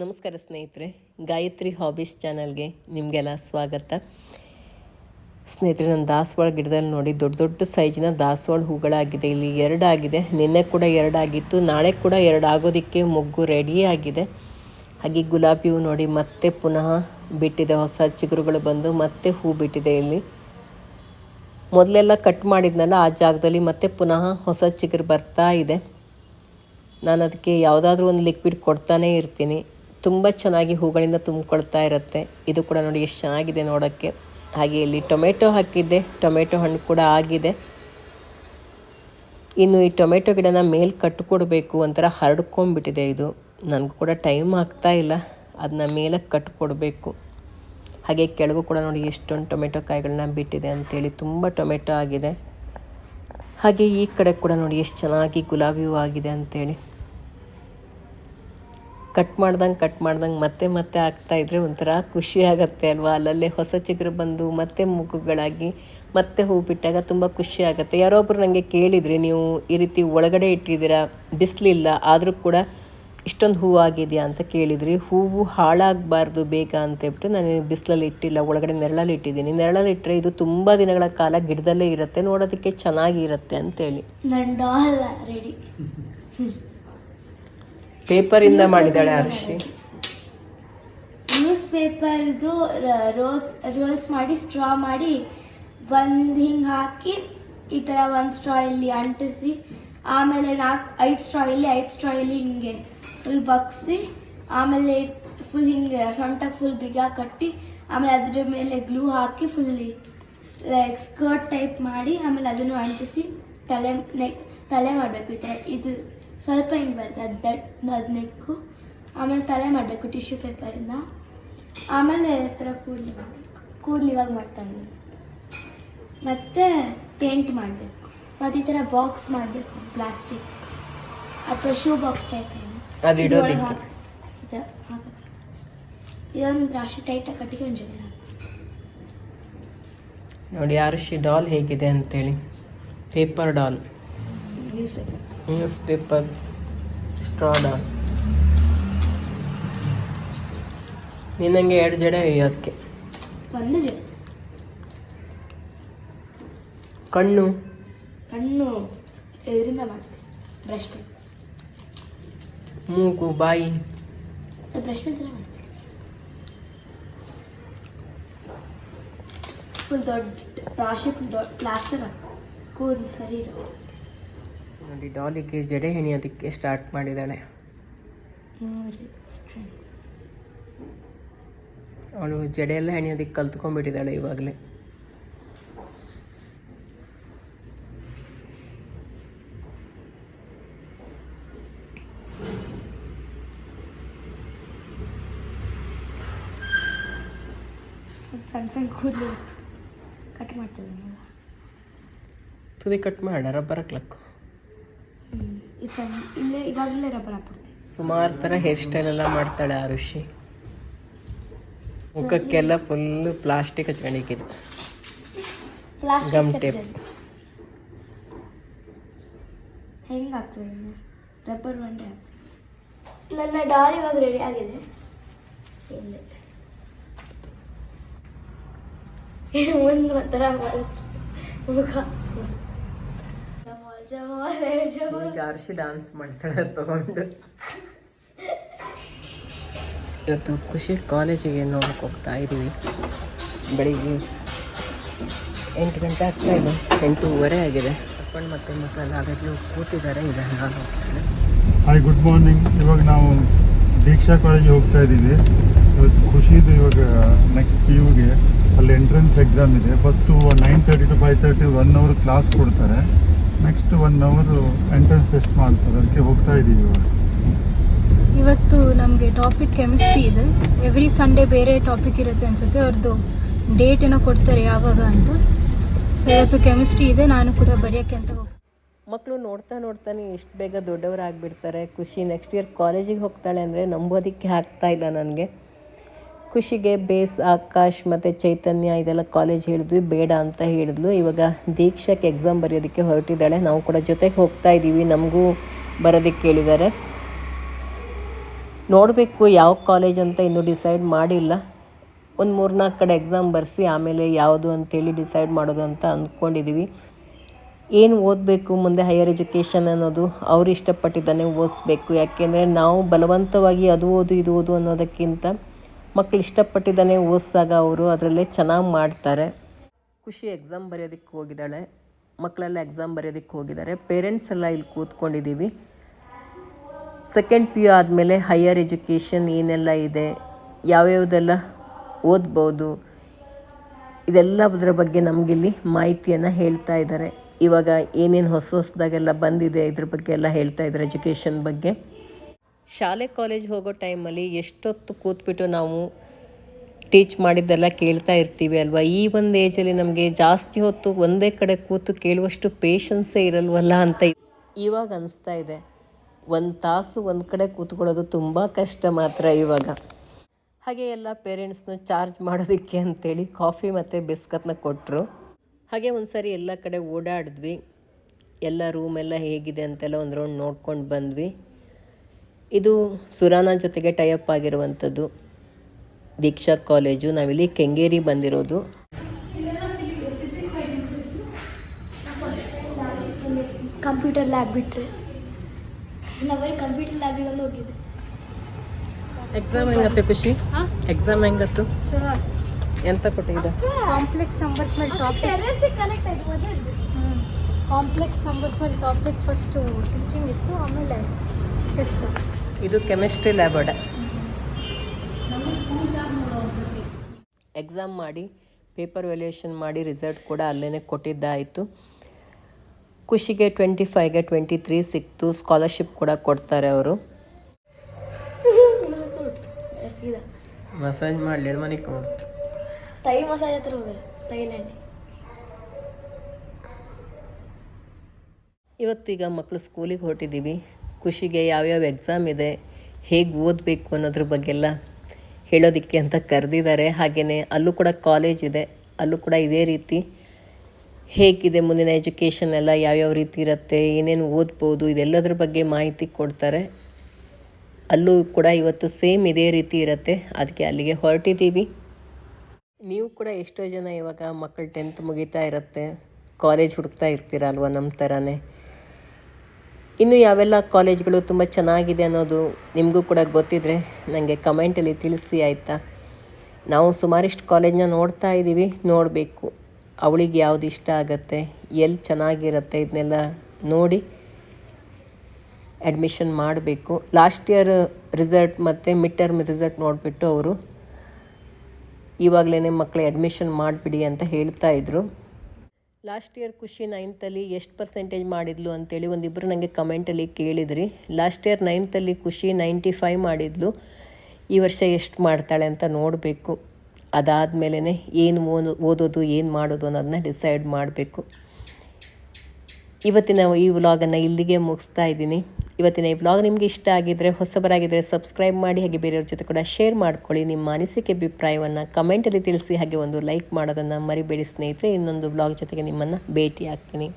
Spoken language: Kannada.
ನಮಸ್ಕಾರ ಸ್ನೇಹಿತರೆ, ಗಾಯತ್ರಿ ಹಾಬೀಸ್ ಚಾನಲ್ಗೆ ನಿಮಗೆಲ್ಲ ಸ್ವಾಗತ. ಸ್ನೇಹಿತರೆ ನನ್ನ ದಾಸವಾಳ ಗಿಡದಲ್ಲಿ ನೋಡಿ ದೊಡ್ಡ ದೊಡ್ಡ ಸೈಜಿನ ದಾಸವಾಳ ಹೂಗಳಾಗಿದೆ. ಇಲ್ಲಿ ಎರಡಾಗಿದೆ. ನಿನ್ನೆ ಕೂಡ ಎರಡಾಗಿತ್ತು. ನಾಳೆ ಕೂಡ ಎರಡು ಆಗೋದಕ್ಕೆ ಮೊಗ್ಗು ರೆಡಿ ಆಗಿದೆ. ಹಾಗೆ ಗುಲಾಬಿ ಹೂ ನೋಡಿ ಮತ್ತೆ ಪುನಃ ಬಿಟ್ಟಿದೆ. ಹೊಸ ಚಿಗುರುಗಳು ಬಂದು ಮತ್ತೆ ಹೂ ಬಿಟ್ಟಿದೆ ಇಲ್ಲಿ. ಮೊದಲೆಲ್ಲ ಕಟ್ ಮಾಡಿದ್ನಲ್ಲ, ಆ ಜಾಗದಲ್ಲಿ ಮತ್ತೆ ಪುನಃ ಹೊಸ ಚಿಗುರು ಬರ್ತಾ ಇದೆ. ನಾನು ಅದಕ್ಕೆ ಯಾವುದಾದ್ರೂ ಒಂದು ಲಿಕ್ವಿಡ್ ಕೊಡ್ತಾನೇ ಇರ್ತೀನಿ. ತುಂಬ ಚೆನ್ನಾಗಿ ಹೂಗಳಿಂದ ತುಂಬಿಕೊಳ್ತಾ ಇರುತ್ತೆ. ಇದು ಕೂಡ ನೋಡಿ ಎಷ್ಟು ಚೆನ್ನಾಗಿದೆ ನೋಡೋಕ್ಕೆ. ಹಾಗೆ ಇಲ್ಲಿ ಟೊಮೆಟೊ ಹಾಕಿದ್ದೆ. ಟೊಮೆಟೊ ಹಣ್ಣು ಕೂಡ ಆಗಿದೆ. ಇನ್ನು ಈ ಟೊಮೆಟೊ ಗಿಡನ ಮೇಲೆ ಕಟ್ಟಿಕೊಡ್ಬೇಕು ಒಂಥರ ಹರಡ್ಕೊಂಡ್ಬಿಟ್ಟಿದೆ ಇದು. ನನಗೂ ಕೂಡ ಟೈಮ್ ಆಗ್ತಾ ಇಲ್ಲ. ಅದನ್ನ ಮೇಲೆ ಕಟ್ಟಿಕೊಡ್ಬೇಕು ಹಾಗೆ ಕೆಳಗೂ ಕೂಡ ನೋಡಿ ಎಷ್ಟೊಂದು ಟೊಮೆಟೊ ಕಾಯಿಗಳನ್ನ ಬಿಟ್ಟಿದೆ ಅಂತೇಳಿ ತುಂಬ ಟೊಮೆಟೊ ಆಗಿದೆ. ಹಾಗೆ ಈ ಕಡೆ ಕೂಡ ನೋಡಿ ಎಷ್ಟು ಚೆನ್ನಾಗಿ ಗುಲಾಬಿ ಹೂ ಆಗಿದೆ ಅಂತೇಳಿ. ಕಟ್ ಮಾಡ್ದಂಗೆ ಕಟ್ ಮಾಡ್ದಂಗೆ ಮತ್ತೆ ಮತ್ತೆ ಆಗ್ತಾ ಇದ್ರೆ ಒಂಥರ ಖುಷಿ ಆಗುತ್ತೆ ಅಲ್ವಾ? ಅಲ್ಲಲ್ಲೇ ಹೊಸ ಚಿಗುರು ಬಂದು ಮತ್ತೆ ಮುಗ್ಗುಗಳಾಗಿ ಮತ್ತೆ ಹೂ ಬಿಟ್ಟಾಗ ತುಂಬ ಖುಷಿ ಆಗುತ್ತೆ. ಯಾರೊಬ್ರು ನನಗೆ ಕೇಳಿದ್ರಿ, ನೀವು ಈ ರೀತಿ ಒಳಗಡೆ ಇಟ್ಟಿದ್ದೀರಾ? ಬಿಸಿಲಿಲ್ಲ, ಆದರೂ ಕೂಡ ಇಷ್ಟೊಂದು ಹೂವು ಆಗಿದೆಯಾ? ಅಂತ ಕೇಳಿದ್ರಿ, ಹೂವು ಹಾಳಾಗಬಾರ್ದು ಬೇಗ ಅಂತ ಹೇಳ್ಬಿಟ್ಟು ನಾನು ಬಿಸಿಲಲ್ಲಿ ಇಟ್ಟಿಲ್ಲ, ಒಳಗಡೆ ನೆರಳಲ್ಲಿ ಇಟ್ಟಿದ್ದೀನಿ. ನೆರಳಲ್ಲಿ ಇಟ್ಟರೆ ಇದು ತುಂಬ ದಿನಗಳ ಕಾಲ ಗಿಡದಲ್ಲೇ ಇರುತ್ತೆ, ನೋಡೋದಕ್ಕೆ ಚೆನ್ನಾಗಿರುತ್ತೆ ಅಂತೇಳಿ. ರೆಡಿ. ಪೇಪರಿಂದ ಮಾಡಿದ್ದಾಳೆ ಅರ್ಷಿ ನ್ಯೂಸ್ ಪೇಪರ್ದು ರೋಸ್ ರೋಲ್ಸ್ ಮಾಡಿ ಸ್ಟ್ರಾ ಮಾಡಿ, ಒಂದು ಹಿಂಗೆ ಹಾಕಿ, ಈ ಥರ ಒಂದು ಸ್ಟ್ರಾ ಇಲ್ಲಿ ಅಂಟಿಸಿ, ಆಮೇಲೆ ನಾಲ್ಕು ಐದು ಸ್ಟ್ರಾ ಇಲ್ಲಿ, ಐದು ಸ್ಟ್ರಾ ಇಲ್ಲಿ ಹಿಂಗೆ ಫುಲ್ ಬಗ್ಸಿ, ಆಮೇಲೆ ಫುಲ್ ಹಿಂಗೆ ಸೊಂಟಕ್ಕೆ ಫುಲ್ ಬಿಗ ಕಟ್ಟಿ, ಆಮೇಲೆ ಅದ್ರ ಮೇಲೆ ಗ್ಲೂ ಹಾಕಿ ಫುಲ್ ಲೈಕ್ ಸ್ಕರ್ಟ್ ಟೈಪ್ ಮಾಡಿ, ಆಮೇಲೆ ಅದನ್ನು ಅಂಟಿಸಿ ತಲೆ ನೆಕ್ ತಲೆ ಮಾಡಬೇಕು ಈ ಥರ ಇದು ಸ್ವಲ್ಪ ಹಿಂಗೆ ಬರುತ್ತೆ ಅದು ದಟ್ ಅದು ನೆಕ್ಕು ಆಮೇಲೆ ತಲೆ ಮಾಡಬೇಕು ಟಿಶ್ಯೂ ಪೇಪರಿಂದ ಆಮೇಲೆ ಥರ ಕೂದಲು ಮಾಡಬೇಕು ಕೂದಲು ಇವಾಗ ಮಾಡ್ತಾನೆ ಮತ್ತು ಪೇಂಟ್ ಮಾಡಬೇಕು. ಮತ್ತು ಈ ಥರ ಬಾಕ್ಸ್ ಮಾಡಬೇಕು ಪ್ಲಾಸ್ಟಿಕ್. ಅಥವಾ ಶೂ ಬಾಕ್ಸ್ ಟೈಪ್ ಇದೊಂದು ರಾಶಿ ಟೈಟಾಗಿ ಒಂದು ಜೊತೆ ನೋಡಿ ಆರುಷಿ ಡಾಲ್ ಹೇಗಿದೆ ಅಂತೇಳಿ. Paper doll news paper news paper ಸ್ಟ್ರಾಡ ನಿನ್ನಂಗೆ ಎರಡು ಜಡೆ ಅದಕ್ಕೆ ಒಂದು ಜಡೆ. ಕಣ್ಣು. ಕಣ್ಣು ಇದರಿಂದ ಮಾಡ್ತೀನಿ ಬ್ರಷ್ ಪೆನ್ಸ್. ಮೂಗು ಬಾಯಿ. ಬ್ರಷ್ ಮಾಡ್ತೀನಿ ಫುಲ್ ದೊಡ್ಡ ರಾಶಿ ದೊಡ್ಡ ಪ್ಲಾಸ್ಟರ್ ಹಾಕು. ಕೂದಲು ಸರಿ ಇರೋ ನೋಡಿ ಡಾಲಿಗೆ ಜಡೆ ಹೆಣಿಯೋದಕ್ಕೆ ಸ್ಟಾರ್ಟ್ ಮಾಡಿದ್ದಾಳೆ. ಅವಳು ಜಡೆ ಎಲ್ಲ ಹೆಣಿಯೋದಕ್ಕೆ ಕಲ್ತ್ಕೊಂಡ್ಬಿಟ್ಟಿದ್ದಾಳೆ ಇವಾಗಲೇ. ಸಣ್ಣ ಸಣ್ಣ ಕೂದಲು ಕಟ್ ಮಾಡ್ತಿದ್ದೀನಿ. ತುದಿ ಕಟ್ ಮಾಡ ರಬ್ಬರ್ ಹಾಕ್ಲಕ್ಕು. ಇದು ಸಣ್ಣ ಇಲ್ಲೇ ಇವಾಗಲೇ ರಬ್ಬರ್ ಹಾಕ್ಬಿಡ್ತೀನಿ. ಸುಮಾರು ಥರ ಹೇರ್ ಸ್ಟೈಲ್ ಎಲ್ಲ ಮಾಡ್ತಾಳೆ ಆ ಋಷಿ. ಮುಖಕ್ಕೆಲ್ಲ ಫುಲ್ಲು ಪ್ಲಾಸ್ಟಿಕ್ ಹಚ್ಕೊಂಡಿಕ್ಕಿದ್ದು ಗಮ್ ಟೇಪ್ ಹೆಂಗೆ ಆಗ್ತದೆ ರಬ್ಬರ್ ಬಂಡೆ ನನ್ನ ಡಾಲ್ ಇವಾಗ ರೆಡಿ ಆಗಿದೆ. ಏನು ಒಂದು ಒಂಥರ ಮುಖ. ಈಗ ಅರ್ಷಿ ಡಾನ್ಸ್ ಮಾಡ್ತಾಳೆ ತಗೊಂಡು. ಇವತ್ತು ಖುಷಿ ಕಾಲೇಜಿಗೆ ನೋಡಕ್ಕೆ ಹೋಗ್ತಾ ಇದ್ದೀವಿ ಬೆಳಿಗ್ಗೆ ಎಂಟು ಗಂಟೆ ಆಗ್ತಾ ಇದೆ. ಎಂಟೂವರೆ ಆಗಿದೆ. ಹಸ್ಬೆಂಡ್ ಮತ್ತೆ ಮಕ್ಕಳೆಲ್ಲ ಆಗಲೂ ಕೂತಿದ್ದಾರೆ. ಈಗ ನಾನು ಹೋಗ್ತೇನೆ ಹಾಯ್ ಗುಡ್ ಮಾರ್ನಿಂಗ್ ಇವಾಗ ನಾವು ದೀಕ್ಷಾ ಕಾಲೇಜಿಗೆ ಹೋಗ್ತಾ ಇದ್ದೀವಿ ಇವತ್ತು ಖುಷಿದು ಇವಾಗ ನೆಕ್ಸ್ಟ್ ಪಿ ಯುಗೆ ಅಲ್ಲಿ ಎಂಟ್ರೆನ್ಸ್ ಎಕ್ಸಾಮ್ ಇದೆ. First nine thirty to five thirty one hour class ಕೊಡ್ತಾರೆ. ನೆಕ್ಸ್ಟ್ ಒನ್ ಅವರು ಎಂಟ್ರೆನ್ಸ್ ಟೆಸ್ಟ್ ಮಾಡ್ತಾರೆ. ಅದಕ್ಕೆ ಹೋಗ್ತಾ ಇದ್ದೀವಿ ಇವಾಗ. ಇವತ್ತು ನಮಗೆ ಟಾಪಿಕ್ ಕೆಮಿಸ್ಟ್ರಿ ಇದೆ. ಎವ್ರಿ ಸಂಡೇ ಬೇರೆ ಟಾಪಿಕ್ ಇರುತ್ತೆ ಅನ್ಸುತ್ತೆ. ಅವ್ರದ್ದು ಡೇಟ್ ಏನೋ ಕೊಡ್ತಾರೆ ಯಾವಾಗ ಅಂತ. ಸೊ ಇವತ್ತು ಕೆಮಿಸ್ಟ್ರಿ ಇದೆ. ನಾನು ಕೂಡ ಬರೆಯೋಕ್ಕೆ ಅಂತ ಹೋಗ್ತೀನಿ. ಮಕ್ಕಳು ನೋಡ್ತಾ ನೋಡ್ತಾನೆ ಎಷ್ಟು ಬೇಗ ದೊಡ್ಡವರಾಗ್ಬಿಡ್ತಾರೆ. ಖುಷಿ. ನೆಕ್ಸ್ಟ್ ಇಯರ್ ಕಾಲೇಜಿಗೆ ಹೋಗ್ತಾಳೆ ಅಂದರೆ ನಂಬೋದಕ್ಕೆ ಆಗ್ತಾ ಇಲ್ಲ ನನಗೆ. ಖುಷಿಗೆ ಬೇಸ್, ಆಕಾಶ್ ಮತ್ತು ಚೈತನ್ಯ ಇದೆಲ್ಲ ಕಾಲೇಜ್ ಹೇಳಿದ್ವಿ. ಬೇಡ ಅಂತ ಹೇಳಿದ್ಲು. ಇವಾಗ ದೀಕ್ಷಕ್ಕೆ ಎಕ್ಸಾಮ್ ಬರೆಯೋದಕ್ಕೆ ಹೊರಟಿದ್ದಾಳೆ. ನಾವು ಕೂಡ ಜೊತೆಗೆ ಹೋಗ್ತಾ ಇದ್ದೀವಿ ನಮಗೂ ಬರೋದಕ್ಕೆ ಕೇಳಿದ್ದಾರೆ ನೋಡಬೇಕು ಯಾವ ಕಾಲೇಜ್ ಅಂತ ಇನ್ನೂ ಡಿಸೈಡ್ ಮಾಡಿಲ್ಲ. ಒಂದು ಮೂರ್ನಾಲ್ಕು ಕಡೆ ಎಕ್ಸಾಮ್ ಬರೆಸಿ ಆಮೇಲೆ ಯಾವುದು ಅಂತೇಳಿ ಡಿಸೈಡ್ ಮಾಡೋದು ಅಂತ ಅಂದ್ಕೊಂಡಿದ್ದೀವಿ ಏನು ಓದಬೇಕು, ಮುಂದೆ ಹೈಯರ್ ಎಜುಕೇಷನ್ ಅನ್ನೋದು ಅವ್ರು ಇಷ್ಟಪಟ್ಟಿದ್ದಾನೆ ಓದಿಸ್ಬೇಕು. ಯಾಕೆಂದರೆ ನಾವು ಬಲವಂತವಾಗಿ ಅದು ಓದು, ಇದು ಓದು ಅನ್ನೋದಕ್ಕಿಂತ ಮಕ್ಕಳು ಇಷ್ಟಪಟ್ಟಿದ್ದಾನೆ ಓದಿಸಾಗ ಅವರು, ಅದರಲ್ಲೇ ಚೆನ್ನಾಗಿ ಮಾಡ್ತಾರೆ. ಖುಷಿ ಎಕ್ಸಾಮ್ ಬರೆಯೋದಕ್ಕೆ ಹೋಗಿದ್ದಾಳೆ. ಮಕ್ಕಳೆಲ್ಲ ಎಕ್ಸಾಮ್ ಬರೆಯೋದಕ್ಕೆ ಹೋಗಿದ್ದಾರೆ. ಪೇರೆಂಟ್ಸ್ ಎಲ್ಲ ಇಲ್ಲಿ ಕೂತ್ಕೊಂಡಿದ್ದೀವಿ. ಸೆಕೆಂಡ್ ಪಿ ಯು ಆದಮೇಲೆ ಹೈಯರ್ ಎಜುಕೇಷನ್ ಏನೆಲ್ಲ ಇದೆ, ಯಾವ್ಯಾವುದೆಲ್ಲ ಓದ್ಬೋದು, ಇದೆಲ್ಲದರ ಬಗ್ಗೆ ನಮಗಿಲ್ಲಿ ಮಾಹಿತಿಯನ್ನು ಹೇಳ್ತಾ ಇದ್ದಾರೆ. ಇವಾಗ ಏನೇನು ಹೊಸ ಹೊಸದಾಗೆಲ್ಲ ಬಂದಿದೆ, ಇದ್ರ ಬಗ್ಗೆ ಎಲ್ಲ ಹೇಳ್ತಾ ಇದ್ದಾರೆ ಎಜುಕೇಷನ್ ಬಗ್ಗೆ. ಶಾಲೆ ಕಾಲೇಜ್ ಹೋಗೋ ಟೈಮಲ್ಲಿ ಎಷ್ಟೊತ್ತು ಕೂತ್ಬಿಟ್ಟು ನಾವು ಟೀಚ್ ಮಾಡಿದ್ದೆಲ್ಲ ಕೇಳ್ತಾ ಇರ್ತೀವಿ ಅಲ್ವಾ? ಈ ಒಂದು ಏಜಲ್ಲಿ ನಮಗೆ ಜಾಸ್ತಿ ಹೊತ್ತು ಒಂದೇ ಕಡೆ ಕೂತು ಕೇಳುವಷ್ಟು ಪೇಷನ್ಸೇ ಇರಲ್ವಲ್ಲ ಅಂತ ಇವಾಗ ಅನಿಸ್ತಾ ಇದೆ. ಒಂದು ತಾಸು ಒಂದು ಕಡೆ ಕೂತ್ಕೊಳ್ಳೋದು ತುಂಬ ಕಷ್ಟ ಮಾತ್ರ ಇವಾಗ. ಹಾಗೆ ಎಲ್ಲ ಪೇರೆಂಟ್ಸ್ನು ಚಾರ್ಜ್ ಮಾಡೋದಕ್ಕೆ ಅಂತೇಳಿ ಕಾಫಿ ಮತ್ತು ಬಿಸ್ಕತ್ನ ಕೊಟ್ಟರು ಹಾಗೆ ಒಂದು ಸಾರಿ ಎಲ್ಲ ಕಡೆ ಓಡಾಡಿದ್ವಿ. ಎಲ್ಲ ರೂಮೆಲ್ಲ ಹೇಗಿದೆ ಅಂತೆಲ್ಲ ಒಂದು ರೌಂಡ್ ನೋಡ್ಕೊಂಡು ಬಂದ್ವಿ. ಇದು ಸುರಾನ ಜೊತೆಗೆ ಟೈಅಪ್ ಆಗಿರುವಂಥದ್ದು. ದೀಕ್ಷಾ ಕಾಲೇಜು ನಾವಿಲ್ಲಿ ಕೆಂಗೇರಿ ಬಂದಿರೋದು. ಕಂಪ್ಯೂಟರ್ ಲ್ಯಾಬ್ ಬಿಟ್ಟರೆ ನಾವು ಕಂಪ್ಯೂಟರ್ ಲ್ಯಾಬಿಗೆ ಒಂದು ಹೋಗಿದ್ದೆ ಎಕ್ಸಾಮ್ ಹೆಂಗತ್ತೆ ಖುಷಿ? ಎಕ್ಸಾಮ್ ಹೆಂಗತ್ತು? ಎಂತ ಕೊಟ್ಟಿದ್ದ? ಕಾಂಪ್ಲೆಕ್ಸ್ ನಂಬರ್ಸ್ ಮೇಲೆ ಟಾಪಿಕ್ ಕಾಂಪ್ಲೆಕ್ಸ್ ನಂಬರ್ಸ್ ಮೇಲೆ ಟಾಪಿಕ್ ಫಸ್ಟು ಟೀಚಿಂಗ್ ಇತ್ತು ಆಮೇಲೆ ಟೆಸ್ಟ್ ಇದು ಕೆಮಿಸ್ಟ್ರಿ ಲ್ಯಾಬ್ ಅಡ. ಎಕ್ಸಾಮ್ ಮಾಡಿ ಪೇಪರ್ ವ್ಯಾಲ್ಯೂಯೇಷನ್ ಮಾಡಿ ರಿಸಲ್ಟ್ ಕೂಡ ಅಲ್ಲೇ ಕೊಟ್ಟಿದ್ದಾಯಿತು. ಖುಷಿಗೆ ಟ್ವೆಂಟಿ ಫೈವ್ಗೆ ಟ್ವೆಂಟಿ ತ್ರೀ ಸಿಕ್ತು ಸ್ಕಾಲರ್ಶಿಪ್ ಕೂಡ ಕೊಡ್ತಾರೆ ಅವರು. ಮಸಾಜ್ ಮಾಡಲಿ ಮನೆಗೆ ಕೊಡ್ತು. ತೈ ಮಸಾಜ್ ಹತ್ರ ತೈಲ್ಯಾಂಡ್ ಇವತ್ತೀಗ ಮಕ್ಕಳು ಸ್ಕೂಲಿಗೆ ಹೊರಟಿದ್ದೀವಿ. ಖುಷಿಗೆ ಯಾವ್ಯಾವ ಎಕ್ಸಾಮ್ ಇದೆ, ಹೇಗೆ ಓದಬೇಕು ಅನ್ನೋದ್ರ ಬಗ್ಗೆಲ್ಲ ಹೇಳೋದಕ್ಕೆ ಅಂತ ಕರೆದಿದ್ದಾರೆ. ಹಾಗೆಯೇ ಅಲ್ಲೂ ಕೂಡ ಕಾಲೇಜ್ ಇದೆ, ಅಲ್ಲೂ ಕೂಡ ಇದೇ ರೀತಿ ಹೇಗಿದೆ ಮುಂದಿನ ಎಜುಕೇಷನ್ ಎಲ್ಲ, ಯಾವ್ಯಾವ ರೀತಿ ಇರುತ್ತೆ, ಏನೇನು ಓದ್ಬೋದು, ಇದೆಲ್ಲದ್ರ ಬಗ್ಗೆ ಮಾಹಿತಿ ಕೊಡ್ತಾರೆ. ಅಲ್ಲೂ ಕೂಡ ಇವತ್ತು ಸೇಮ್ ಇದೇ ರೀತಿ ಇರುತ್ತೆ ಅದಕ್ಕೆ ಅಲ್ಲಿಗೆ ಹೊರಟಿದ್ದೀವಿ. ನೀವು ಕೂಡ ಎಷ್ಟೋ ಜನ ಇವಾಗ ಮಕ್ಕಳು ಟೆಂತ್ ಮುಗಿತಾ ಇರುತ್ತೆ ಕಾಲೇಜ್ ಹುಡುಕ್ತಾ ಇರ್ತೀರಲ್ವ ನಮ್ಮ ಥರನೇ ಇನ್ನು ಯಾವೆಲ್ಲ ಕಾಲೇಜ್ಗಳು ತುಂಬ ಚೆನ್ನಾಗಿದೆ ಅನ್ನೋದು ನಿಮಗೂ ಕೂಡ ಗೊತ್ತಿದ್ರೆ ನನಗೆ ಕಮೆಂಟಲ್ಲಿ ತಿಳಿಸಿ, ಆಯಿತಾ? ನಾವು ಸುಮಾರಿಷ್ಟು ಕಾಲೇಜ್ನ ನೋಡ್ತಾ ಇದ್ದೀವಿ, ನೋಡಬೇಕು. ಅವಳಿಗೆ ಯಾವ್ದು ಇಷ್ಟ ಆಗುತ್ತೆ, ಎಲ್ಲಿ ಚೆನ್ನಾಗಿರುತ್ತೆ ಇದನ್ನೆಲ್ಲ ನೋಡಿ ಅಡ್ಮಿಷನ್ ಮಾಡಬೇಕು. ಲಾಸ್ಟ್ ಇಯರ್ ರಿಸಲ್ಟ್ ಮತ್ತು ಮಿಡ್ ಟರ್ಮ್ ರಿಸಲ್ಟ್ ನೋಡಿಬಿಟ್ಟು ಅವರು ಇವಾಗಲೇ ಮಕ್ಕಳು ಅಡ್ಮಿಷನ್ ಮಾಡಿಬಿಡಿ ಅಂತ ಹೇಳ್ತಾ ಇದ್ರು. ಲಾಸ್ಟ್ ಇಯರ್ ಖುಷಿ ನೈನ್ತಲ್ಲಿ ಎಷ್ಟು ಪರ್ಸೆಂಟೇಜ್ ಮಾಡಿದ್ಲು ಅಂತೇಳಿ ಒಂದಿಬ್ಬರು ನನಗೆ ಕಮೆಂಟಲ್ಲಿ ಕೇಳಿದ್ರಿ. ಲಾಸ್ಟ್ ಇಯರ್ ನೈನ್ತಲ್ಲಿ ಖುಷಿ ನೈಂಟಿ ಫೈವ್ ಮಾಡಿದ್ಲು. ಈ ವರ್ಷ ಎಷ್ಟು ಮಾಡ್ತಾಳೆ ಅಂತ ನೋಡಬೇಕು. ಅದಾದಮೇಲೆ ಏನು ಓದು, ಓದೋದು, ಏನು ಮಾಡೋದು ಅನ್ನೋದನ್ನ ಡಿಸೈಡ್ ಮಾಡಬೇಕು. ಇವತ್ತಿನ ಈ ವ್ಲಾಗನ್ನು ಇಲ್ಲಿಗೆ ಮುಗಿಸ್ತಾ ಇದ್ದೀನಿ. ಇವತ್ತಿನ ಈ ಬ್ಲಾಗ್ ನಿಮಗೆ ಇಷ್ಟ ಆಗಿದ್ದರೆ ಹೊಸಬರಾಗಿದ್ದರೆ ಸಬ್ಸ್ಕ್ರೈಬ್ ಮಾಡಿ, ಹಾಗೆ ಬೇರೆಯವ್ರ ಜೊತೆ ಕೂಡ ಶೇರ್ ಮಾಡ್ಕೊಳ್ಳಿ. ನಿಮ್ಮ ಅನಿಸಿಕೆ, ಅಭಿಪ್ರಾಯವನ್ನು ಕಮೆಂಟಲ್ಲಿ ತಿಳಿಸಿ, ಹಾಗೆ ಒಂದು ಲೈಕ್ ಮಾಡೋದನ್ನು ಮರಿಬೇಡಿ ಸ್ನೇಹಿತರೆ. ಇನ್ನೊಂದು ಬ್ಲಾಗ್ ಜೊತೆಗೆ ನಿಮ್ಮನ್ನು ಭೇಟಿ ಆಗ್ತೀನಿ